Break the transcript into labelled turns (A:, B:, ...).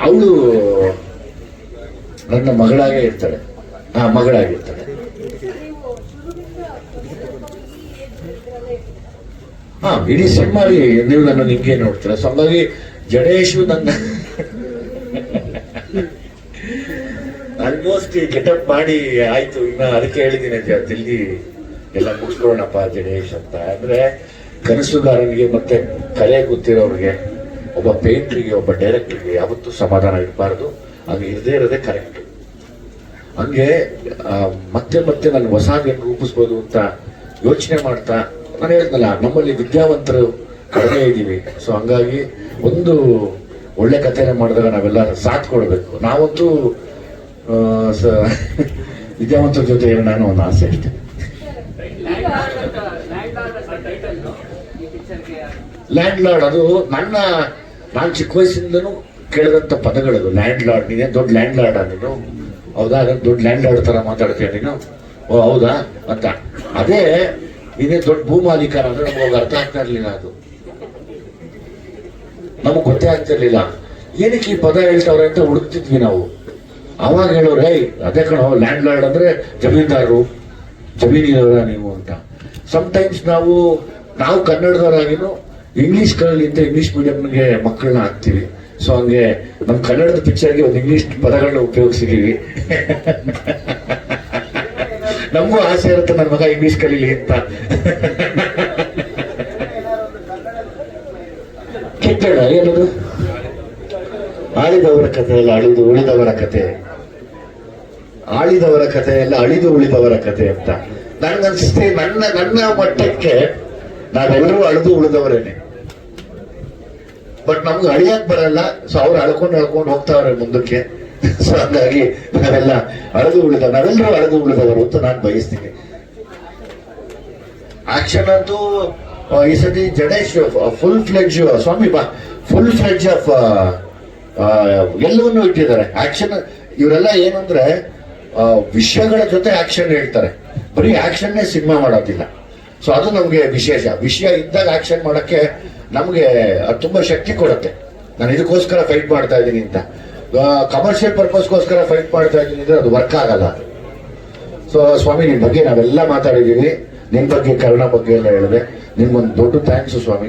A: ಅವಳು ನನ್ನ ಮಗಳಾಗೇ ಇರ್ತಾಳೆ. ಆ, ಮಗಳಾಗಿರ್ತಾಳೆ. ಹಾ, ಇಡೀ ಸಿನಿಮಾಲಿ ನೀವು ನನ್ನ ನಿಮ್ಗೆ ನೋಡ್ತೀರ? ಸೊ ಹಂಗಾಗಿ ಜಡೇಶು ನನ್ನ ಆಲ್ಮೋಸ್ಟ್ ಗೆಟಪ್ ಮಾಡಿ ಆಯ್ತು. ಇನ್ನ ಅದಕ್ಕೆ ಹೇಳಿದ್ದೀನಿ ಜಲ್ದಿ ಎಲ್ಲ ಮುಗಿಸ್ಕೊಳ್ಳೋಣಪ್ಪ ಜಡೇಶ್ ಅಂತ. ಅಂದ್ರೆ ಕನಸುಗಾರನಿಗೆ ಮತ್ತೆ ಕಲೆ ಗೊತ್ತಿರೋರಿಗೆ ಒಬ್ಬ ಪೇಂಟ್ರಿಗೆ ಒಬ್ಬ ಡೈರೆಕ್ಟರ್ಗೆ ಯಾವತ್ತೂ ಸಮಾಧಾನ ಇರಬಾರ್ದು ಅದು ಇರದೇ ಇರೋದೇ ಕರೆಕ್ಟ್ ಹಂಗೆ ಮತ್ತೆ ಮತ್ತೆ ನಾನು ಏನು ರೂಪಿಸ್ಬೋದು ಅಂತ ಯೋಚನೆ ಮಾಡ್ತಾ ನಾನು ಹೇಳ್ದಲ್ಲ ನಮ್ಮಲ್ಲಿ ವಿದ್ಯಾವಂತರು ಕಡಿಮೆ ಇದ್ದೀವಿ ಸೊ ಹಂಗಾಗಿ ಒಂದು ಒಳ್ಳೆ ಕಥೆನ ಮಾಡಿದಾಗ ನಾವೆಲ್ಲ ಸಾಥ್ ಕೊಡಬೇಕು ನಾವಂತೂ ವಿದ್ಯಾವಂತರ ಜೊತೆ ಅನ್ನೋ ಒಂದು ಆಸೆ ಇರ್ತೇನೆ ಲ್ಯಾಂಡ್ ಲಾರ್ಡ್ ಅದು ನನ್ನ ನಾನು ಚಿಕ್ಕ ವಯಸ್ಸಿಂದನೂ ಕೇಳಿದಂಥ ಪದಗಳದು ಲ್ಯಾಂಡ್ ಲಾರ್ಡ್ ನೀನೇ ದೊಡ್ಡ ಲ್ಯಾಂಡ್ ಲಾರ್ಡ ನೀನು? ಹೌದಾ? ಅದನ್ನು ದೊಡ್ಡ ಲ್ಯಾಂಡ್ ಲಾರ್ಡ್ ಥರ ಮಾತಾಡ್ತೀಯ ನೀನು? ಓ, ಹೌದಾ? ಅಂತ. ಅದೇ, ನೀನೇ ದೊಡ್ಡ ಭೂ ಮಾಲೀಕರ ಅಂದ್ರೆ ನಮ್ಗೆ ಅರ್ಥ ಆಗ್ತಾ ಇರಲಿಲ್ಲ ಅದು. ನಮಗೆ ಗೊತ್ತೇ ಆಗ್ತಿರ್ಲಿಲ್ಲ ಏನಕ್ಕೆ ಈ ಪದ ಹೇಳ್ತಾವ್ರೆ ಅಂತ ಹುಡುಕ್ತಿದ್ವಿ ನಾವು. ಅವಾಗ ಹೇಳೋರು, ಏಯ್, ಅದೇ ಕಣ ಲ್ಯಾಂಡ್ ಲಾರ್ಡ್ ಅಂದ್ರೆ ಜಮೀನ್ದಾರರು. ಜಮೀನಿನವರ ನೀವು? ಅಂತ. ಟೈಮ್ಸ್ ನಾವು ನಾವು ಕನ್ನಡದವರಾಗಿನೂ ಇಂಗ್ಲಿಷ್ ಕಲಿಯಿಂದ ಇಂಗ್ಲಿಷ್ ಮೀಡಿಯಂಗೆ ಮಕ್ಕಳನ್ನ ಹಾಕ್ತೀವಿ. ಸೊ ಹಂಗೆ ನಮ್ಮ ಕನ್ನಡದ ಪಿಕ್ಚರ್ಗೆ ಒಂದು ಇಂಗ್ಲಿಷ್ ಪದಗಳನ್ನ ಉಪಯೋಗಿಸಿದೀವಿ ನಮಗೂ ಆಸೆ ಇರುತ್ತೆ ನನ್ನ ಮಗ ಇಂಗ್ಲಿಷ್ ಕಲೀಲಿ ಅಂತ. ಕಿತ್ತಣ ಏನದು? ಆಳಿದವರ ಕಥೆ ಎಲ್ಲ ಅಳಿದು ಉಳಿದವರ ಕಥೆ ಆಳಿದವರ ಕಥೆ ಎಲ್ಲ ಅಳಿದು ಉಳಿದವರ ಕಥೆ ಅಂತ. ನನ್ಗನ್ಸುತ್ತೆ ನನ್ನ ನನ್ನ ಮಟ್ಟಕ್ಕೆ ನಾವೆಲ್ಲರೂ ಅಳದು ಉಳಿದವರೇನೆ. ಬಟ್ ನಮ್ಗೆ ಅಳಿಯಕ್ ಬರಲ್ಲ ಸೊ ಅವ್ರು ಅಳ್ಕೊಂಡು ಅಳ್ಕೊಂಡು ಹೋಗ್ತಾವ್ರೆ ಮುಂದಕ್ಕೆ. ಸೊ ಹಂಗಾಗಿ ನಾವೆಲ್ಲ ಅಳದು ಉಳಿದ, ನಾವೆಲ್ಲರೂ ಅಳದು ಉಳಿದವರು ಅಂತ ನಾನು ಬಯಸ್ತೀನಿ. ಆಕ್ಷನ್ ಅಂತೂ ಈ ಸತಿ ಜಡೇಶ್ ಫುಲ್ ಫ್ಲೆಡ್ಜ್ ಸ್ವಾಮಿ, ಬಾ ಫುಲ್ ಫ್ಲೆಡ್ಜ್ ಆಫ್ ಎಲ್ಲವನ್ನೂ ಇಟ್ಟಿದ್ದಾರೆ. ಆಕ್ಷನ್ ಇವರೆಲ್ಲ ಏನಂದ್ರೆ ವಿಷಯಗಳ ಜೊತೆ ಆಕ್ಷನ್ ಹೇಳ್ತಾರೆ. ಬರೀ ಆಕ್ಷನ್ನೇ ಸಿನಿಮಾ ಮಾಡೋದಿಲ್ಲ. ಸೊ ಅದು ನಮಗೆ ವಿಶೇಷ. ವಿಷಯ ಇದ್ದಾಗ ಆಕ್ಷನ್ ಮಾಡೋಕ್ಕೆ ನಮಗೆ ಅದು ತುಂಬ ಶಕ್ತಿ ಕೊಡುತ್ತೆ. ನಾನು ಇದಕ್ಕೋಸ್ಕರ ಫೈಟ್ ಮಾಡ್ತಾ ಇದ್ದೀನಿ ಅಂತ. ಕಮರ್ಷಿಯಲ್ ಪರ್ಪಸ್ಗೋಸ್ಕರ ಫೈಟ್ ಮಾಡ್ತಾ ಇದ್ದೀನಿ ಅಂದರೆ ಅದು ವರ್ಕ್ ಆಗಲ್ಲ. ಸೊ ಸ್ವಾಮಿ ನಿಮ್ಮ ಬಗ್ಗೆ ನಾವೆಲ್ಲ ಮಾತಾಡಿದ್ದೀವಿ. ನಿಮ್ಮ ಬಗ್ಗೆ, ಕರುಣ ಬಗ್ಗೆ ಎಲ್ಲ ಹೇಳಿದೆ. ನಿಮ್ಗೊಂದು ದೊಡ್ಡ ಥ್ಯಾಂಕ್ಸು ಸ್ವಾಮಿ.